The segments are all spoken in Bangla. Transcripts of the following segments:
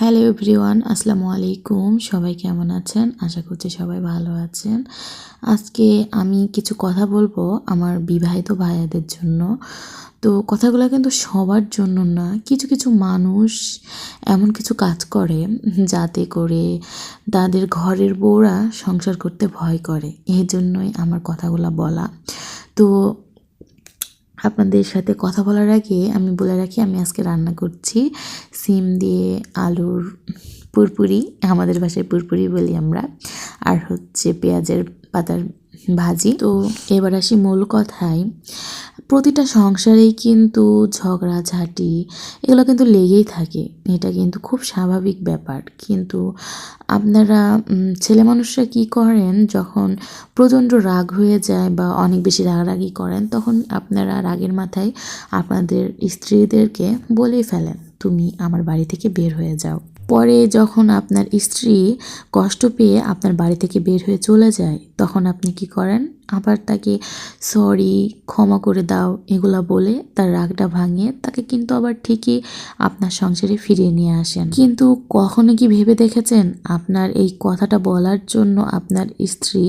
হ্যালো এভরিওয়ান, আসসালামু আলাইকুম। সবাই কেমন আছেন? আশা করছি সবাই ভালো আছেন। আজকে আমি কিছু কথা বলব আমার বিবাহিত ভাইয়াদের জন্য। তো কথাগুলো কিন্তু সবার জন্য না, কিছু কিছু মানুষ এমন কিছু কাজ করে যাতে করে তাদের ঘরের বউরা সংসার করতে ভয় করে। এই জন্যই আমার কথাগুলো বলা। তো আপনাদের সাথে কথা বলার আগে আমি বলে রাখি, আমি আজকে রান্না করছি সিম দিয়ে আলুর পুরপুরি, আমাদের ভাষায় পুরপুরি বলি আমরা, আর হচ্ছে পেঁয়াজের পাতার ভাজি। তো এবার আসি মূল কথায়। প্রতিটা সংসারেই কিন্তু ঝগড়াঝাটি এগুলো কিন্তু লেগেই থাকে। এটা কিন্তু খুব স্বাভাবিক ব্যাপার। কিন্তু আপনারা ছেলে মানুষরা কী করেন? যখন প্রচণ্ড রাগ হয়ে যায় বা অনেক বেশি রাগারাগি করেন, তখন আপনারা রাগের মাথায় আপনাদের স্ত্রীদেরকে বলেই ফেলেন, তুমি আমার বাড়ি থেকে বের হয়ে যাও। পরে যখন আপনার স্ত্রী কষ্ট পেয়ে আপনার বাড়ি থেকে বের হয়ে চলে যায়, তখন আপনি কি করেন? আবার তাকে সরি ক্ষমা করে দাও, এগুলা বলে তার রাগটা ভাঙিয়ে তাকে কিন্তু আবার ঠিকই আপনার সংসারে ফিরিয়ে নিয়ে আসেন। কিন্তু কখনো কি ভেবে দেখেছেন? আপনার এই কথাটা বলার জন্য আপনার স্ত্রী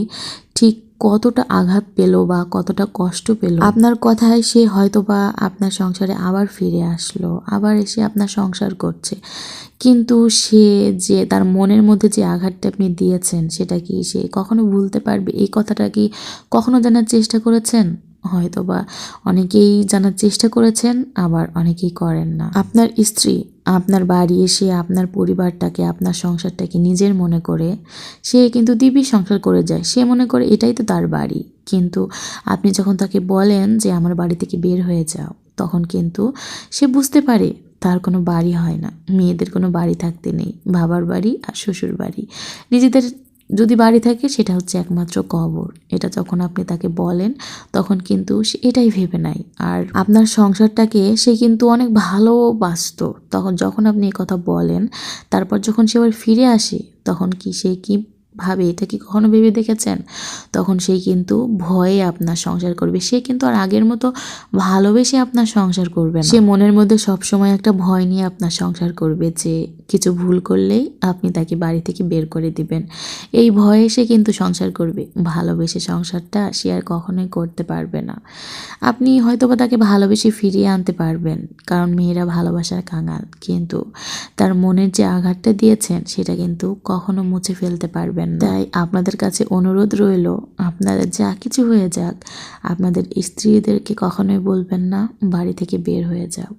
ঠিক কতটা আঘাত পেল বা কতটা কষ্ট পেল? আপনার কথায় সে হয়তো বা আপনার সংসারে আবার ফিরে আসলো, আবার এসে আপনার সংসার করছে। কিন্তু সে যে তার মনের মধ্যে যে আঘাতটা আপনি দিয়েছেন, সেটা কি সে কখনো ভুলতে পারবে? এই কথাটা কি কখনো জানার চেষ্টা করেছেন? হয়তো বা অনেকেই জানার চেষ্টা করেছেন, আবার অনেকেই করেন না। আপনার স্ত্রী আপনার বাড়ি এসে আপনার পরিবারটাকে, আপনার সংসারটাকে নিজের মনে করে, সে কিন্তু দিব্যি সংসার করে যায়। সে মনে করে এটাই তো তার বাড়ি। কিন্তু আপনি যখন তাকে বলেন যে আমার বাড়ি থেকে বের হয়ে যাও, তখন কিন্তু সে বুঝতে পারে তার কোনো বাড়ি হয় না। মেয়েদের কোনো বাড়ি থাকতে নেই। বাবার বাড়ি আর শ্বশুর বাড়ি। নিজেদের যদি বাড়ি থাকে, সেটা হচ্ছে একমাত্র কবর। এটা যখন আপনি তাকে বলেন, তখন কিন্তু সে এটাই ভেবে নেয়। আর আপনার সংসারটাকে সে কিন্তু অনেক ভালোবাসত তখন যখন আপনি কথা বলেন, তারপর যখন সে আবার ফিরে আসে, তখন কি সে কি ভাবে, এটা কি কখনো ভেবে দেখেছেন? তখন সে কিন্তু ভয়ে আপনার সংসার করবে। সে কিন্তু আর আগের মতো ভালোবেসে আপনার সংসার করবে সে মনের মধ্যে সবসময় একটা ভয় নিয়ে আপনার সংসার করবে যে কিছু ভুল করলেই আপনি তাকে বাড়ি থেকে বের করে দিবেন। এই ভয়ে সে কিন্তু সংসার করবে। ভালোবেসে সংসারটা সে আর কখনোই করতে পারবে না। আপনি হয়তোবা তাকে ভালোবেসে ফিরিয়ে আনতে পারবেন, কারণ মেয়েরা ভালোবাসার কাঙাল। কিন্তু তার মনের যে আঘাতটা দিয়েছেন, সেটা কিন্তু কখনো মুছে ফেলতে পারবেন না। তাই আপনাদের কাছে অনুরোধ রইল আপনারা যা কিছু হয়ে যাক, আপনাদের স্ত্রীদেরকে কখনোই বলবেন না, বাড়ি থেকে বের হয়ে যাও।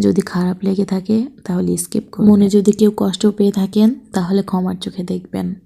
যদি খারাপ লেগে থাকে তাহলে স্কিপ করুন। মনে যদি কেউ কষ্ট পেয়ে থাকেন, তাহলে ক্ষমার চোখে দেখবেন।